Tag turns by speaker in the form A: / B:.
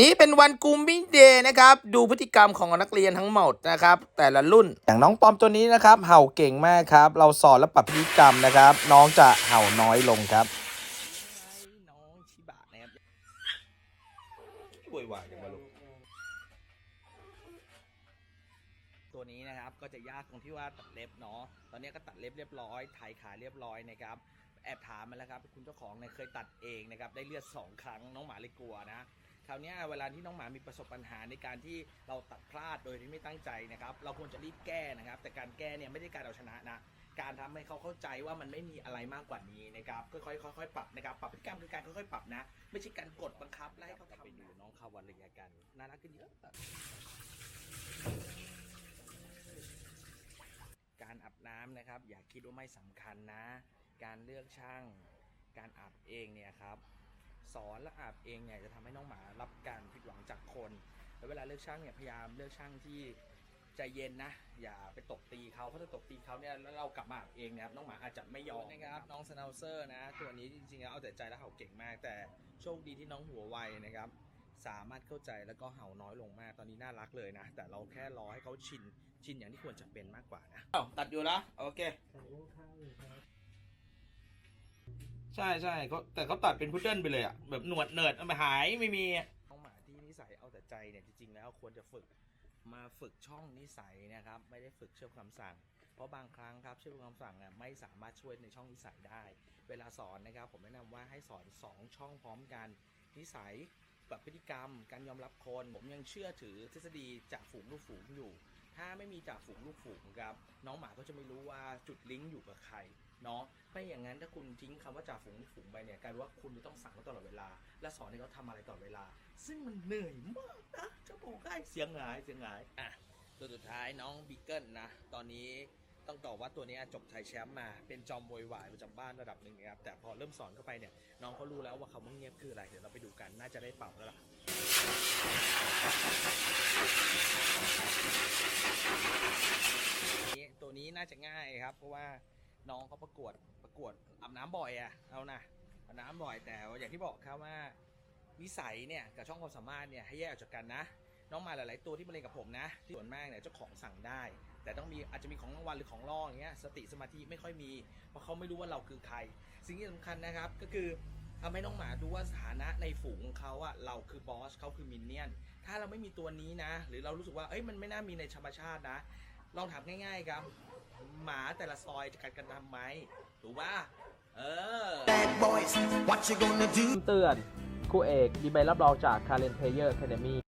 A: นี้เป็นวันกูมมิ่งเดย์นะครับ ดูพฤติกรรมของนักเรียนทั้งหมดนะครับ แต่ละรุ่นอย่างน้องปอมตัวนี้นะครับ เห่าเก่งมากครับ เราสอนและปรับพฤติกรรมนะครับ น้องจะเห่าน้อยลงครับน้องชิบะนะครับวยวายกันมาลูกตัวนี้นะครับก็จะยากตรงที่ว่าตัดเล็บเนาะตอนนี้ก็ตัดเล็บเรียบร้อยถ่ายขาเรียบร้อยนะครับแอบถามมาแล้วครับคุณเจ้าของเนี่ยเคยตัดเองนะครับได้เลือดสองครั้งน้องหมาเลยกลัวนะ คราวนี้เวลาที่น้องหมามีประสบปัญหาในการที่เราตัดพลาดโดยที่ไม่ตั้งใจนะครับ เราควรจะรีบแก้นะครับ แต่การแก้เนี่ยไม่ได้การเอาชนะนะการทำให้เขาเข้าใจว่ามันไม่มีอะไรมากกว่านี้นะครับค่อยๆค่อยๆปรับนะครับปรับพฤติกรรมคือการค่อยๆปรับนะ ไม่ใช่การกดบังคับไล่เขาทำไปดูน้องเขาวันระยะกันน่ารักขึ้นเยอะการอาบน้ำนะครับ อย่าคิดว่าไม่สำคัญนะ การเลือกช่าง การอาบเองเนี่ยครับ สอนและอาบเองเนี่ยจะทำให้น้องหมารับการผิดหวังจากคน แล้วเวลาเลือกช่างเนี่ยพยายามเลือกช่างที่ใจเย็นนะ อย่าไปตบตีเขาเพราะถ้าตบตีเขาเนี่ยแล้วเรากลับมาอาบเองเนี่ยครับน้องหมาอาจจะไม่ยอมนะครับน้องสไนเซอร์นะตัวนี้จริงๆแล้วเอาแต่ใจและเห่าเก่งมาก แต่โชคดีที่น้องหัวไวนะครับ สามารถเข้าใจแล้วก็เห่าน้อยลงมากตอนนี้น่ารักเลยนะ แต่เราแค่รอให้เขาชินชินอย่างที่ควรจะเป็นมากกว่านะอ้าวตัดอยู่แล้วโอเค ใช่ใช่เขาแต่เขาตัดเป็นพุดเดิ้ลไปเลยอะแบบหนวดเนิร์ดเอามาหายไม่มี น้องหมาที่นิสัยเอาแต่ใจเนี่ยจริงๆแล้วควรจะฝึกมาฝึกช่องนิสัยนะครับ ไม่ได้ฝึกเชื่อคำสั่ง เพราะบางครั้งครับเชื่อคำสั่งเนี่ยไม่สามารถช่วยในช่องนิสัยได้ เวลาสอนนะครับ ผมแนะนำว่าให้สอนสองช่องพร้อมกัน นิสัยกับพฤติกรรม การยอมรับคน ผมยังเชื่อถือทฤษฎีจากฝูงลูกฝูงอยู่ ถ้าไม่มีจ่าฝูงลูกฝูงครับน้องหมาก็จะไม่รู้ว่าจุดลิงก์อยู่กับใครเนาะไม่อย่างนั้นถ้าคุณทิ้งคำว่าจ่าฝูงลูกฝูงไปเนี่ยกลายเป็นว่าคุณจะต้องสั่งเขาตลอดเวลา และสอนให้เขาทำอะไรตลอดเวลา ซึ่งมันเหนื่อยมากนะจะบอกให้เสียงหายเสียงหายอะตัวสุดท้ายน้องบีเกิลนะตอนนี้ต้องตอบว่าตัวนี้จบไทยแชมป์มาเป็นจอมโวยวายประจำบ้านระดับหนึ่งนะครับแต่พอเริ่มสอนเข้าไปเนี่ยน้องเขารู้แล้วว่าคำว่าเงียบคืออะไรเดี๋ยวเราไปดูกันน่าจะได้เป่าแล้วล่ะ นี้ตัว น่าจะง่ายครับ เพราะว่าน้องเขาประกวดประกวดอาบน้ำบ่อยอะเอานะอาบน้ำบ่อยแต่อย่างที่บอกครับว่าวิสัยเนี่ยกับช่องความสามารถเนี่ยให้แยกออกจากกันนะ น้องมาหลาย ๆ ตัวที่มาเรียนกับผมนะ ที่ส่วนมากเนี่ยเจ้าของสั่งได้ แต่ต้องมีอาจจะมีของรางวัลหรือของล่ออย่างเงี้ยสติสมาธิไม่ค่อยมี เพราะเขาไม่รู้ว่าเราคือใคร สิ่งที่สำคัญนะครับก็คือทำให้น้องหมาดูว่าสถานะในฝูงของเขาอะเราคือบอสเขาคือมินเนี่ยน ถ้าเราไม่มีตัวนี้นะ หรือเรารู้สึกว่าเอ้ยมันไม่น่ามีในธรรมชาตินะ ลองถามง่ายๆครับ หมาแต่ละซอยจะกัดกันทำไหมถูกป่ะเออ
B: Bad boys, what you gonna do?
C: เตือนครูเอกมีใบรับรองจาก Current Player Academy